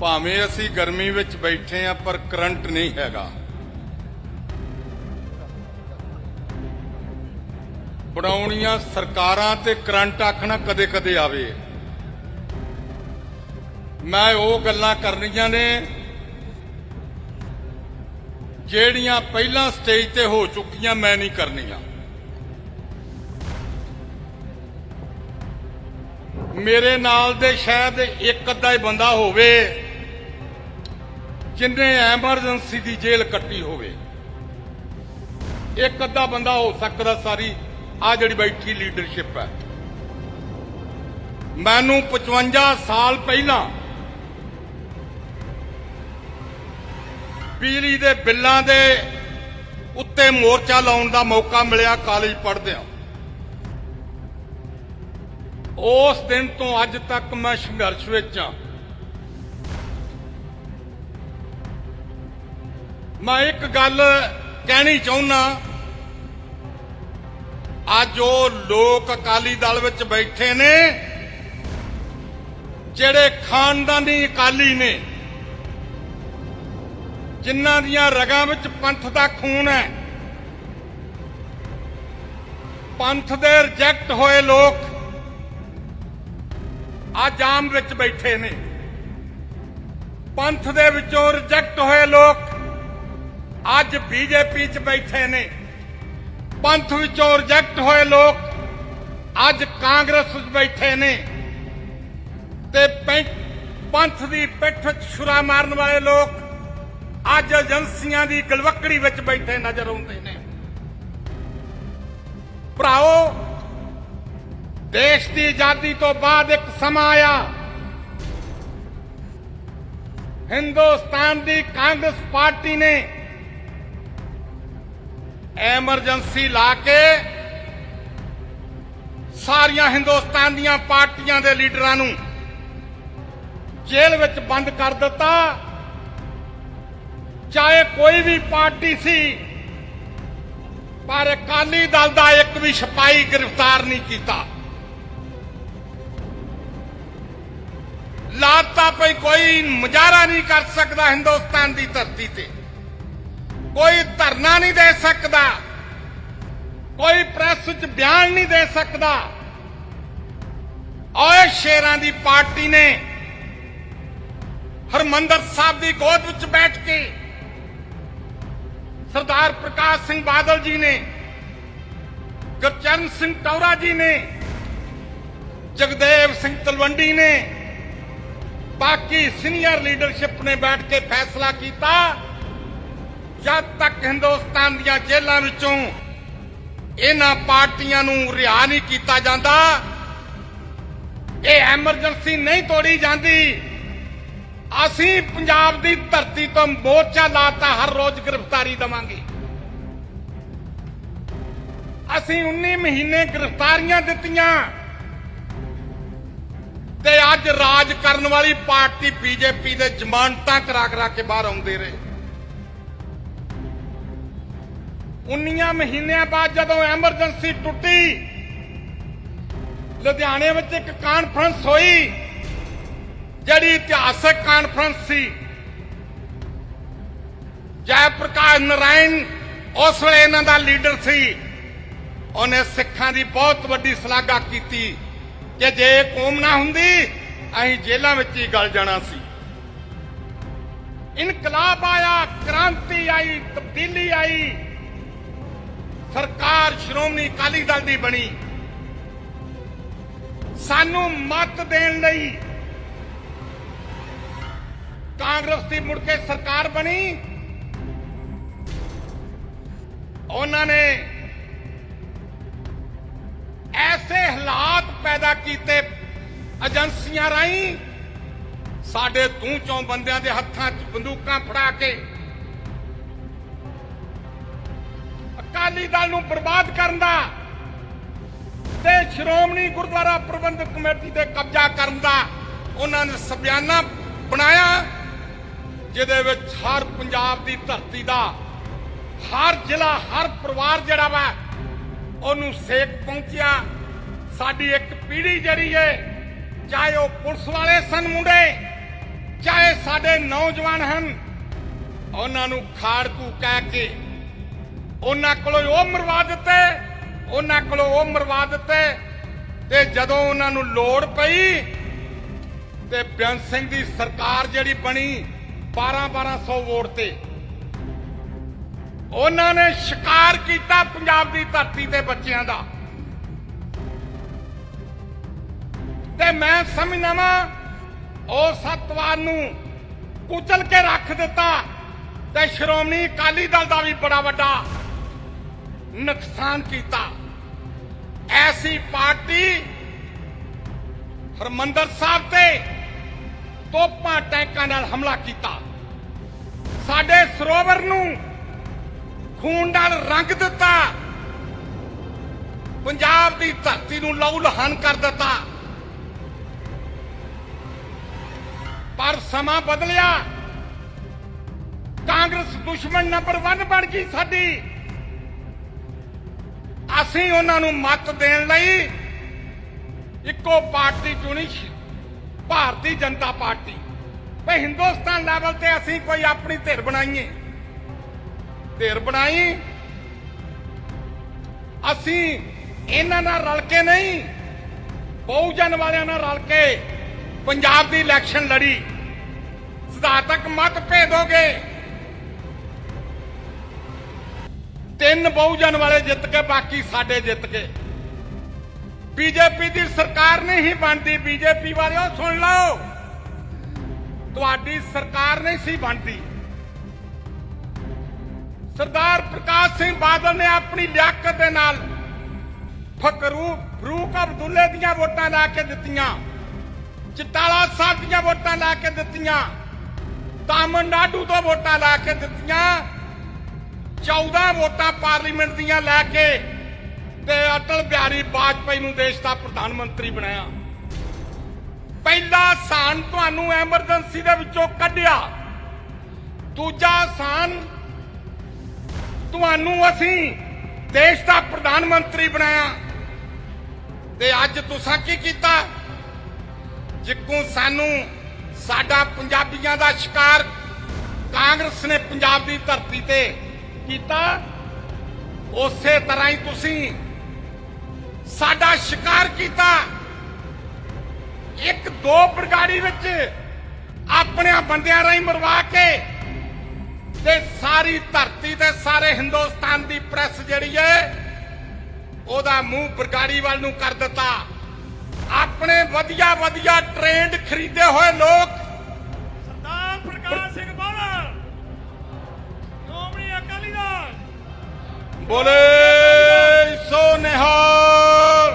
ਭਾਵੇਂ ਅਸੀਂ ਗਰਮੀ ਵਿੱਚ ਬੈਠੇ ਆ ਪਰ ਕਰੰਟ ਨਹੀਂ ਹੈਗਾ। ਬਣਾਉਣੀਆਂ ਸਰਕਾਰਾਂ ਤੇ ਕਰੰਟ ਆਖਣਾ ਕਦੇ-ਕਦੇ ਆਵੇ। ਮੈਂ ਉਹ ਗੱਲਾਂ ਕਰਨੀਆਂ ਨੇ, ਜਿਹੜੀਆਂ ਪਹਿਲਾਂ ਸਟੇਜ ਤੇ ਹੋ ਚੁੱਕੀਆਂ, ਮੈਂ ਨਹੀਂ ਕਰਨੀਆਂ। ਮੇਰੇ ਨਾਲ ਦੇ ਸ਼ਾਇਦ ਇੱਕ ਅੱਧਾ ਹੀ ਬੰਦਾ ਹੋਵੇ ਜਿੰਨੇ ਐਮਰਜੈਂਸੀ ਦੀ ਜੇਲ੍ਹ ਕੱਟੀ ਹੋਵੇ, ਇੱਕ ਅੱਧਾ ਬੰਦਾ ਹੋ ਸਕਦਾ ਸਾਰੀ ਆ ਜਿਹੜੀ ਬੈਠੀ ਲੀਡਰਸ਼ਿਪ ਹੈ। ਮੈਨੂੰ 55 ਸਾਲ ਪਹਿਲਾਂ ਬਿਜਲੀ ਦੇ ਬਿੱਲਾਂ ਦੇ ਉੱਤੇ ਮੋਰਚਾ ਲਾਉਣ ਦਾ ਮੌਕਾ ਮਿਲਿਆ ਕਾਲਜ ਪੜ੍ਹਦਿਆਂ। ਉਸ ਦਿਨ ਤੋਂ ਅੱਜ ਤੱਕ ਮੈਂ ਸੰਘਰਸ਼ ਵਿੱਚ ਹਾਂ। ਮੈਂ ਇੱਕ ਗੱਲ ਕਹਿਣੀ ਚਾਹੁੰਦਾ ਅੱਜ ਉਹ ਲੋਕ ਅਕਾਲੀ ਦਲ ਵਿੱਚ ਬੈਠੇ ਨੇ, ਜਿਹੜੇ ਖਾਨਦਾਨੀ ਅਕਾਲੀ ਨੇ। ਜਿਨ੍ਹਾਂ ਦੀਆਂ ਰਗਾਂ ਵਿੱਚ ਪੰਥ ਦਾ ਖੂਨ ਹੈ। ਪੰਥ ਦੇ ਰਿਜੈਕਟ ਹੋਏ ਲੋਕ ਅੱਜ ਆਮ ਵਿੱਚ ਬੈਠੇ ਨੇ। ਪੰਥ ਦੇ ਵਿੱਚੋਂ ਰਿਜੈਕਟ ਹੋਏ ਲੋਕ ਅੱਜ ਬੀਜੇਪੀ 'ਚ ਬੈਠੇ ਨੇ। ਪੰਥ ਵਿੱਚੋਂ ਰਿਜੈਕਟ ਹੋਏ ਲੋਕ ਅੱਜ ਕਾਂਗਰਸ 'ਚ ਬੈਠੇ ਨੇ। ਤੇ ਪੰਥ ਦੀ ਪਿੱਠ 'ਚ ਛੁਰਾ ਮਾਰਨ ਵਾਲੇ ਲੋਕ ਅੱਜ ਏਜੰਸੀਆਂ ਦੀ ਗਲਵਕੜੀ ਵਿੱਚ ਬੈਠੇ ਨਜ਼ਰ ਆਉਂਦੇ ਨੇ। ਭਰਾਓ, ਦੇਸ਼ ਦੀ ਆਜ਼ਾਦੀ ਤੋਂ ਬਾਅਦ ਇੱਕ ਸਮਾਂ ਆਇਆ। ਹਿੰਦੁਸਤਾਨ ਦੀ ਕਾਂਗਰਸ ਪਾਰਟੀ ਨੇ ਐਮਰਜੈਂਸੀ ਲਾ ਕੇ ਸਾਰੀਆਂ ਹਿੰਦੁਸਤਾਨ ਦੀਆਂ ਪਾਰਟੀਆਂ ਦੇ ਲੀਡਰਾਂ ਨੂੰ ਜੇਲ੍ਹ ਵਿੱਚ ਬੰਦ ਕਰ ਦਿੱਤਾ। ਚਾਹੇ ਕੋਈ ਵੀ ਪਾਰਟੀ ਸੀ, ਪਰ ਅਕਾਲੀ ਦਲ ਦਾ ਇੱਕ ਵੀ ਸਿਪਾਹੀ ਗ੍ਰਿਫਤਾਰ ਨਹੀਂ ਕੀਤਾ। ਲਾਤਾ ਪਈ ਕੋਈ ਮੁਜ਼ਾਹਰਾ ਨਹੀਂ ਕਰ ਸਕਦਾ ਹਿੰਦੁਸਤਾਨ ਦੀ ਧਰਤੀ ਤੇ। ਕੋਈ ਧਰਨਾ ਨਹੀਂ ਦੇ ਸਕਦਾ। ਕੋਈ ਪ੍ਰੈਸ ਵਿੱਚ ਬਿਆਨ ਨਹੀਂ ਦੇ ਸਕਦਾ। ਓਏ ਸ਼ੇਰਾਂ ਦੀ ਪਾਰਟੀ ਨੇ ਹਰਮੰਦਰ ਸਾਹਿਬ ਦੀ ਗੋਦ ਵਿੱਚ ਬੈਠ ਕੇ ਸਰਦਾਰ ਪ੍ਰਕਾਸ਼ ਸਿੰਘ ਬਾਦਲ ਜੀ ਨੇ, ਗੁਰਚਰਨ ਸਿੰਘ ਟੌਰਾ ਜੀ ਨੇ, ਜਗਦੇਵ ਸਿੰਘ ਤਲਵੰਡੀ ਨੇ, ਬਾਕੀ ਸੀਨੀਅਰ ਲੀਡਰਸ਼ਿਪ ਨੇ ਬੈਠ ਕੇ ਫੈਸਲਾ ਕੀਤਾ। ਜਦ ਤੱਕ ਹਿੰਦੁਸਤਾਨ ਦੀਆਂ ਜੇਲ੍ਹਾਂ ਵਿੱਚੋਂ ਇਹਨਾਂ ਪਾਰਟੀਆਂ ਨੂੰ ਰਿਹਾ ਨਹੀਂ ਕੀਤਾ ਜਾਂਦਾ, ਇਹ ਐਮਰਜੈਂਸੀ ਨਹੀਂ ਤੋੜੀ ਜਾਂਦੀ। ਅਸੀਂ ਪੰਜਾਬ ਦੀ ਧਰਤੀ ਤੋਂ ਮੋਰਚਾ ਲਾਤਾ, ਹਰ ਰੋਜ਼ ਗ੍ਰਿਫਤਾਰੀ ਦਵਾਂਗੇ। ਅਸੀਂ 19 ਮਹੀਨੇ ਗ੍ਰਿਫਤਾਰੀਆਂ ਦਿੱਤੀਆਂ ਤੇ ਅੱਜ ਰਾਜ ਕਰਨ ਵਾਲੀ ਪਾਰਟੀ ਬੀਜੇਪੀ ਦੇ ਜ਼ਮਾਨਤਾਂ ਕਰਾ ਕਰਾ ਕੇ ਬਾਹਰ ਆਉਂਦੇ ਰਹੇ। 19 ਮਹੀਨਿਆਂ ਬਾਅਦ ਜਦੋਂ ਐਮਰਜੈਂਸੀ ਟੁੱਟੀ, ਲੁਧਿਆਣੇ ਵਿੱਚ ਇੱਕ ਕਾਨਫਰੰਸ ਹੋਈ, ਜਿਹੜੀ ਇਤਿਹਾਸਕ ਕਾਨਫਰੰਸ ਸੀ। ਜੈ ਪ੍ਰਕਾਸ਼ ਨਰਾਇਣ ਉਸ ਵੇਲੇ ਇਹਨਾਂ ਦਾ ਲੀਡਰ ਸੀ। ਉਹਨੇ ਸਿੱਖਾਂ ਦੀ ਬਹੁਤ ਵੱਡੀ ਸ਼ਲਾਘਾ ਕੀਤੀ ਕਿ ਜੇ ਕੌਮ ਨਾ ਹੁੰਦੀ, ਅਸੀਂ ਜੇਲ੍ਹਾਂ ਵਿੱਚ ਹੀ ਗਲ ਜਾਣਾ ਸੀ। ਇਨਕਲਾਬ ਆਇਆ, ਕ੍ਰਾਂਤੀ ਆਈ, ਤਬਦੀਲੀ ਆਈ। ਸਰਕਾਰ ਸ਼੍ਰੋਮਣੀ ਅਕਾਲੀ ਦਲ ਦੀ ਬਣੀ। ਸਾਨੂੰ ਮਤ ਦੇਣ ਲਈ ਕਾਂਗਰਸ ਦੀ ਮੁੜ ਕੇ ਸਰਕਾਰ ਬਣੀ। ਉਹਨਾਂ ਨੇ ਐਸੇ ਹਾਲਾਤ ਪੈਦਾ ਕੀਤੇ ਏਜੰਸੀਆਂ ਰਾਹੀਂ ਸਾਡੇ ਤੂੰ ਚੋਂ ਬੰਦਿਆਂ ਦੇ ਹੱਥਾਂ 'ਚ ਬੰਦੂਕਾਂ ਫੜਾ ਕੇ ਅਕਾਲੀ ਦਲ ਨੂੰ ਬਰਬਾਦ ਕਰਨ ਦਾ ਤੇ ਸ਼੍ਰੋਮਣੀ ਗੁਰਦੁਆਰਾ ਪ੍ਰਬੰਧਕ ਕਮੇਟੀ ਤੇ ਕਬਜ਼ਾ ਕਰਨ ਦਾ ਉਹਨਾਂ ਨੇ ਸਬਿਆਨਾ ਬਣਾਇਆ, ਜਿਹਦੇ ਵਿੱਚ ਹਰ ਪੰਜਾਬ ਦੀ ਧਰਤੀ ਦਾ, ਹਰ ਜ਼ਿਲ੍ਹਾ, ਹਰ ਪਰਿਵਾਰ ਜਿਹੜਾ ਵਾ, ਉਹਨੂੰ ਸੇਕ ਪਹੁੰਚਿਆ। ਸਾਡੀ ਇੱਕ ਪੀੜ੍ਹੀ ਜਿਹੜੀ ਏ, ਚਾਹੇ ਉਹ ਪੁਲਿਸ ਵਾਲੇ ਸਨ ਮੁੰਡੇ, ਚਾਹੇ ਸਾਡੇ ਨੌਜਵਾਨ ਹਨ, ਉਹਨਾਂ ਨੂੰ ਖਾੜਕੂ ਕਹਿ ਕੇ ਉਹਨਾਂ ਕੋਲੋਂ ਉਹ ਮਰਵਾ ਦਿੱਤੇ, ਉਹਨਾਂ ਕੋਲੋਂ ਉਹ ਮਰਵਾ ਦਿੱਤੇ। ਤੇ ਜਦੋਂ ਉਹਨਾਂ ਨੂੰ ਲੋੜ ਪਈ, ਤੇ ਬੇਅੰਤ ਸਿੰਘ ਦੀ ਸਰਕਾਰ ਜਿਹੜੀ ਬਣੀ 12 1200 ਵੋਟ ਤੇ। ਉਹਨਾਂ ਨੇ ਸ਼ਿਕਾਰ ਕੀਤਾ ਪੰਜਾਬ ਦੀ ਧਰਤੀ ਤੇ ਬੱਚਿਆਂ ਦਾ। ਤੇ ਮੈਂ ਸਮਝਦਾ ਵਾ, ਉਹ ਸਤਵਾਨ ਨੂੰ ਕੁਚਲ ਕੇ ਰੱਖ ਦਿੱਤਾ, ਤੇ ਸ਼੍ਰੋਮਣੀ ਅਕਾਲੀ ਦਲ ਦਾ ਵੀ ਬੜਾ ਵੱਡਾ ਨੁਕਸਾਨ ਕੀਤਾ। ਐਸੀ ਪਾਰਟੀ ਹਰਮੰਦਰ ਸਾਹਿਬ ਤੇ ਤੋਪਾਂ ਟੈਂਕਾਂ ਨਾਲ ਹਮਲਾ ਕੀਤਾ। ਸਾਡੇ ਸਰੋਵਰ ਨੂੰ ਖੂਨ ਨਾਲ ਰੰਗ ਦਿੱਤਾ। ਪੰਜਾਬ ਦੀ ਧਰਤੀ ਨੂੰ ਲਹੂ ਲਹਾਨ ਕਰ ਦਿੱਤਾ। ਪਰ ਸਮਾਂ ਬਦਲਿਆ। ਕਾਂਗਰਸ ਦੁਸ਼ਮਣ ਨੰਬਰ 1 ਬਣ ਗਈ ਸਾਡੀ। ਅਸੀਂ ਉਹਨਾਂ ਨੂੰ ਮਤ ਦੇਣ ਲਈ ਇੱਕੋ ਪਾਰਟੀ ਚੁਣੀ ਭਾਰਤੀ ਜਨਤਾ ਪਾਰਟੀ। ਤੇ ਹਿੰਦੁਸਤਾਨ ਲੈਵਲ ਤੇ ਅਸੀਂ ਕੋਈ ਆਪਣੀ ਧਿਰ ਬਣਾਈਏ। ਧਿਰ ਬਣਾਈ, ਅਸੀਂ ਇਹਨਾਂ ਨਾਲ ਰਲ ਕੇ ਨਹੀਂ, ਬਹੁਜਨ ਵਾਲਿਆਂ ਨਾਲ ਰਲ ਕੇ ਪੰਜਾਬ ਦੀ ਇਲੈਕਸ਼ਨ ਲੜੀ। ਸਿਧਾਂਤਕ ਮਤ ਭੇਦੋਗੇ ਤਿੰਨ ਬਹੁਜਨ ਵਾਲੇ ਜਿੱਤ ਕੇ, ਬਾਕੀ ਸਾਡੇ ਜਿੱਤ ਗਏ ਬੀਜੇਪੀ ਦੀ ਸਰਕਾਰ ਨਹੀਂ ਹੀ ਬਣਦੀ, ਬੀਜੇਪੀ ਵਾਲਿਓ ਸੁਣ ਲਓ। ਤੁਹਾਡੀ ਸਰਕਾਰ ਨਹੀਂ ਸੀ ਬਣਦੀ। ਸਰਦਾਰ ਪ੍ਰਕਾਸ਼ ਸਿੰਘ ਬਾਦਲ ਨੇ ਆਪਣੀ ਲਿਆਕਤ ਦੇ ਨਾਲ ਫਕਰੂ, ਫਰੂਕ ਅਬਦੁੱਲੇ ਦੀਆਂ ਵੋਟਾਂ ਲਾ ਕੇ ਦਿੱਤੀਆਂ। ਚਟਾਲਾ ਸਾਹਿਬ ਦੀਆਂ ਵੋਟਾਂ ਲਾ ਕੇ ਦਿੱਤੀਆਂ। ਤਾਮਿਲਨਾਡੂ ਤੋਂ ਵੋਟਾਂ ਲਾ ਕੇ ਦਿੱਤੀਆਂ। 14 ਵੋਟਾਂ ਪਾਰਲੀਮੈਂਟ ਦੀਆਂ ਲੈ ਕੇ ਤੇ ਅਟਲ ਬਿਹਾਰੀ ਵਾਜਪਾਈ ਨੂੰ ਦੇਸ਼ ਦਾ ਪ੍ਰਧਾਨ ਮੰਤਰੀ ਬਣਾਇਆ। ਪਹਿਲਾ ਸਾਨ ਤੁਹਾਨੂੰ ਐਮਰਜੈਂਸੀ ਦੇ ਵਿੱਚੋਂ ਕੱਢਿਆ। ਦੂਜਾ ਸਾਨ ਤੁਹਾਨੂੰ ਅਸੀਂ ਦੇਸ਼ ਦਾ ਪ੍ਰਧਾਨ ਮੰਤਰੀ ਬਣਾਇਆ। ਤੇ ਅੱਜ ਤੁਸੀਂ ਕੀ ਕੀਤਾ? ਜਿੱਕੂ ਸਾਨੂੰ ਸਾਡਾ ਪੰਜਾਬੀਆਂ ਦਾ ਸ਼ਿਕਾਰ ਕਾਂਗਰਸ ਨੇ ਪੰਜਾਬ ਦੀ ਧਰਤੀ ਤੇ ਕੀਤਾ, ਉਸੇ ਤਰ੍ਹਾਂ ਹੀ ਤੁਸੀਂ ਸਾਡਾ ਸ਼ਿਕਾਰ ਕੀਤਾ। ਇੱਕ ਦੋ ਬਰਗਾੜੀ ਵਿੱਚ ਆਪਣਿਆਂ ਬੰਦਿਆਂ ਰਾਹੀਂ ਮਰਵਾ ਕੇ ਤੇ ਸਾਰੀ ਧਰਤੀ ਤੇ ਸਾਰੇ ਹਿੰਦੁਸਤਾਨ ਦੀ ਪ੍ਰੈਸ ਜਿਹੜੀ ਹੈ, ਉਹਦਾ ਮੂੰਹ ਬਰਗਾੜੀ ਵੱਲ ਨੂੰ ਕਰ ਦਿੱਤਾ। ਆਪਣੇ ਵਧੀਆ ਵਧੀਆ ਟ੍ਰੇਨਡ ਖਰੀਦੇ ਹੋਏ ਲੋਕ ਬੋਲੇ ਸੋ ਨਿਹਾਲ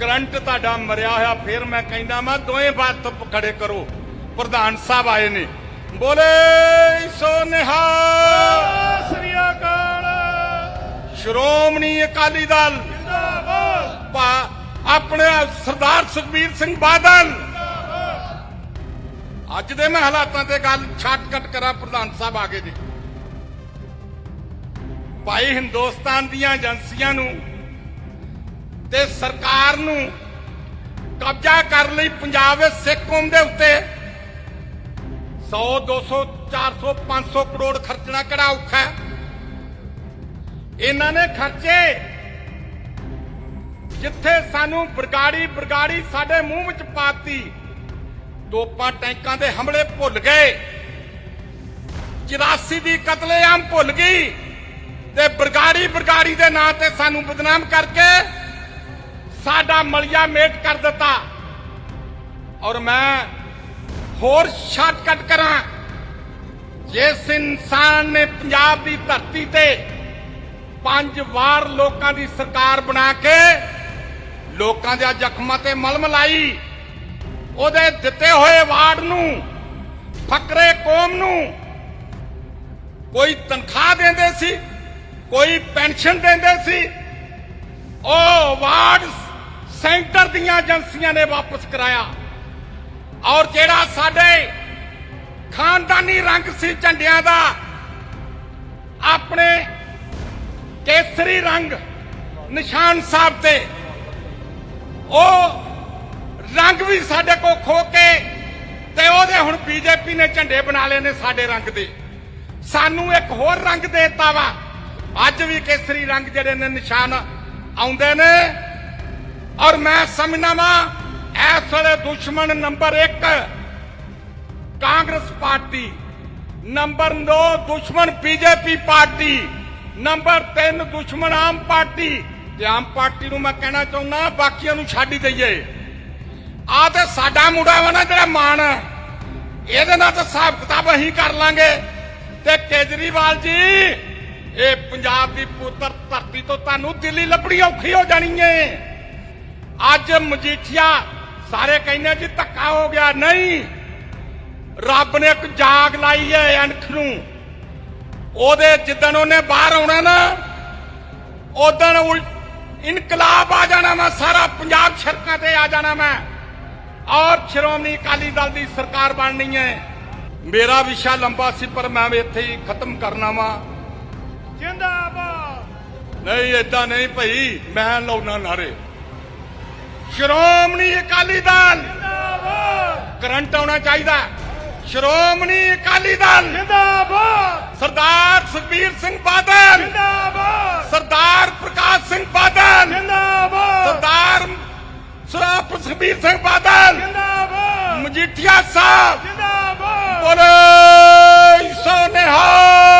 ਕਰੰਟ ਤੁਹਾਡਾ ਮਰਿਆ ਹੋਇਆ ਫਿਰ ਮੈਂ ਕਹਿੰਦਾ ਮੈਂ ਦੋਵੇਂ ਬਾਤ ਖੜੇ ਕਰੋ। ਪ੍ਰਧਾਨ ਸਾਹਿਬ ਆਏ ਨੇ। ਬੋਲੇ ਸੋ ਨਿਹਾਲ ਸ੍ਰੀ ਅਕਾਲ। ਸ਼੍ਰੋਮਣੀ ਅਕਾਲੀ ਦਲ। ਜਿੰਦਾਬਾਦ। ਆਪਣੇ ਸਰਦਾਰ ਸੁਖਬੀਰ ਸਿੰਘ ਬਾਦਲ। ਅੱਜ ਦੇ ਮੈਂ ਹਾਲਾਤਾਂ ਤੇ ਗੱਲ ਛੱਟ ਕਰਾਂ ਪ੍ਰਧਾਨ ਸਾਹਿਬ ਆਗੇ ਜੀ ਭਾਈ ਹਿੰਦੁਸਤਾਨ ਦੀਆਂ ਏਜੰਸੀਆਂ ਨੂੰ ਤੇ ਸਰਕਾਰ ਨੂੰ ਕਬਜ਼ਾ ਕਰਨ ਲਈ ਪੰਜਾਬ ਦੇ ਸਿੱਖ ਕੌਮ ਦੇ ਉੱਤੇ 100 200 400 500 ਕਰੋੜ ਖਰਚਣਾ ਕਿਹੜਾ ਔਖਾ ਹੈ? ਇਹਨਾਂ ਨੇ ਖਰਚੇ ਜਿੱਥੇ ਸਾਨੂੰ ਬਰਗਾੜੀ ਬਰਗਾੜੀ ਸਾਡੇ ਮੂੰਹ ਵਿੱਚ ਪਾਤੀ, ਤੋਪਾਂ ਟੈਂਕਾਂ ਦੇ ਹਮਲੇ ਭੁੱਲ ਗਏ 84 ਦੀ ਕਤਲੇਆਮ ਭੁੱਲ ਗਈ। ਤੇ ਬਰਗਾੜੀ ਬਰਗਾੜੀ ਦੇ ਨਾਂ ਤੇ ਸਾਨੂੰ ਬਦਨਾਮ ਕਰਕੇ ਸਾਡਾ ਮਲਿਆ ਮੇਟ ਕਰ ਦਿੱਤਾ। ਔਰ ਮੈਂ ਹੋਰ ਸ਼ਾਰਟਕਟ ਕਰਾਂ। ਜਿਸ ਇਨਸਾਨ ਨੇ ਪੰਜਾਬ ਦੀ ਧਰਤੀ ਤੇ ਪੰਜ ਵਾਰ ਲੋਕਾਂ ਦੀ ਸਰਕਾਰ ਬਣਾ ਕੇ ਲੋਕਾਂ ਦੇ ਜ਼ਖਮਾਂ ਤੇ ਮਲਮ ਲਾਈ, ਉਹਦੇ ਦਿੱਤੇ ਹੋਏ ਵਾਰਡ ਨੂੰ, ਫਕਰੇ ਕੌਮ ਨੂੰ ਕੋਈ ਤਨਖਾਹ ਦਿੰਦੇ ਸੀ। ਕੋਈ ਪੈਨਸ਼ਨ ਦਿੰਦੇ ਸੀ, ਉਹ ਵਾਰਡ ਸੈਂਟਰ ਦੀਆਂ ਏਜੰਸੀਆਂ ਨੇ ਵਾਪਸ ਕਰਾਇਆ। ਔਰ ਜਿਹੜਾ ਸਾਡੇ ਖਾਨਦਾਨੀ ਰੰਗ ਸੀ ਝੰਡਿਆਂ ਦਾ, ਆਪਣੇ ਕੇਸਰੀ ਰੰਗ ਨਿਸ਼ਾਨ ਸਾਹਿਬ ਤੇ, ਉਹ ਰੰਗ ਵੀ ਸਾਡੇ ਕੋ ਖੋ ਕੇ ਤੇ ਉਹਦੇ ਹੁਣ ਬੀਜੇਪੀ ਨੇ ਝੰਡੇ ਬਣਾ ਲਏ ਨੇ ਸਾਡੇ ਰੰਗ ਦੇ। ਸਾਨੂੰ ਇੱਕ ਹੋਰ ਰੰਗ ਦੇਤਾ ਵਾ ਅੱਜ ਵੀ ਕੇਸਰੀ ਰੰਗ ਜਿਹੜੇ ਨੇ ਨਿਸ਼ਾਨ ਆਉਂਦੇ ਨੇ। ਔਰ ਮੈਂ ਸਮਝਣਾ ਵਾ, ਇਸ ਵੇਲੇ ਦੁਸ਼ਮਣ ਨੰਬਰ 1 ਕਾਂਗਰਸ ਪਾਰਟੀ, ਨੰਬਰ 2 ਦੁਸ਼ਮਣ ਬੀਜੇਪੀ ਪਾਰਟੀ, ਨੰਬਰ 3 ਦੁਸ਼ਮਣ ਆਮ ਪਾਰਟੀ। ਤੇ ਆਮ ਪਾਰਟੀ ਨੂੰ ਮੈਂ ਕਹਿਣਾ ਚਾਹੁੰਦਾ, ਬਾਕੀਆਂ ਨੂੰ ਛੱਡ ਹੀ ਦਈਏ। ਆ ਤੇ ਸਾਡਾ ਮੁੰਡਾ ਵਾ ਨਾ ਜਿਹੜਾ ਮਾਨ, ਇਹਦੇ ਨਾਲ ਤਾਂ ਹਿਸਾਬ ਕਿਤਾਬ ਅਸੀਂ ਕਰ ਲਾਂਗੇ। ਤੇ ਕੇਜਰੀਵਾਲ ਜੀ ਇਹ ਪੰਜਾਬ ਦੀ ਪੁੱਤਰ ਧਰਤੀ ਤੋਂ ਤੁਹਾਨੂੰ ਦਿੱਲੀ ਲੱਭਣੀ ਔਖੀ ਹੋ ਜਾਣੀ ਏ। ਅੱਜ ਮਜੀਠੀਆ ਸਾਰੇ ਕਹਿੰਦੇ ਜੀ ਧੱਕਾ ਹੋ ਗਿਆ। ਨਹੀਂ, ਰੱਬ ਨੇ ਇੱਕ ਜਾਗ ਲਾਈ ਹੈ ਅਣਖ ਨੂੰ। ਉਹਦੇ ਜਿੱਦਣ ਉਹਨੇ ਬਾਹਰ ਆਉਣਾ ਨਾ ਉਦਣ ਇਨਕਲਾਬ ਆ ਜਾਣਾ ਮੈਂ, ਸਾਰਾ ਪੰਜਾਬ ਸੜਕਾਂ ਤੇ ਆ ਜਾਣਾ ਮੈਂ। ਔਰ ਸ਼੍ਰੋਮਣੀ ਅਕਾਲੀ ਦਲ ਦੀ ਸਰਕਾਰ ਬਣਨੀ ਹੈ ਮੇਰਾ ਵਿਸ਼ਾ ਲੰਬਾ ਸੀ, ਪਰ ਮੈਂ ਇੱਥੇ ਹੀ ਖਤਮ ਕਰਨਾ ਵਾ। ਜਿੰਦਾਬਾਦ। ਨਹੀਂ ਏਦਾਂ ਨਹੀਂ ਭਈ ਮੈਂ ਲਾਉਣਾ ਨਾਰੇ। ਸ਼੍ਰੋਮਣੀ ਅਕਾਲੀ ਦਲ। ਜਿੰਦਾਬਾਦ। ਕਰੰਟ ਆਉਣਾ ਚਾਹੀਦਾ। ਸ਼੍ਰੋਮਣੀ ਅਕਾਲੀ ਦਲ। ਜਿੰਦਾਬਾਦ। ਸਰਦਾਰ ਸੁਖਬੀਰ ਸਿੰਘ ਬਾਦਲ। ਜਿੰਦਾਬਾਦ। ਸਰਦਾਰ ਪ੍ਰਕਾਸ਼ ਸਿੰਘ ਬਾਦਲ। ਜਿੰਦਾਬਾਦ। ਸਰਦਾਰ ਸਰਦਾਰ ਸੁਖਬੀਰ ਸਿੰਘ ਬਾਦਲ। ਜਿੰਦਾਬਾਦ। ਮਜੀਠੀਆ ਸਾਹਿਬ। ਜਿੰਦਾਬਾਦ। ਬੋਲੇ ਸੋ ਨਿਹਾਲ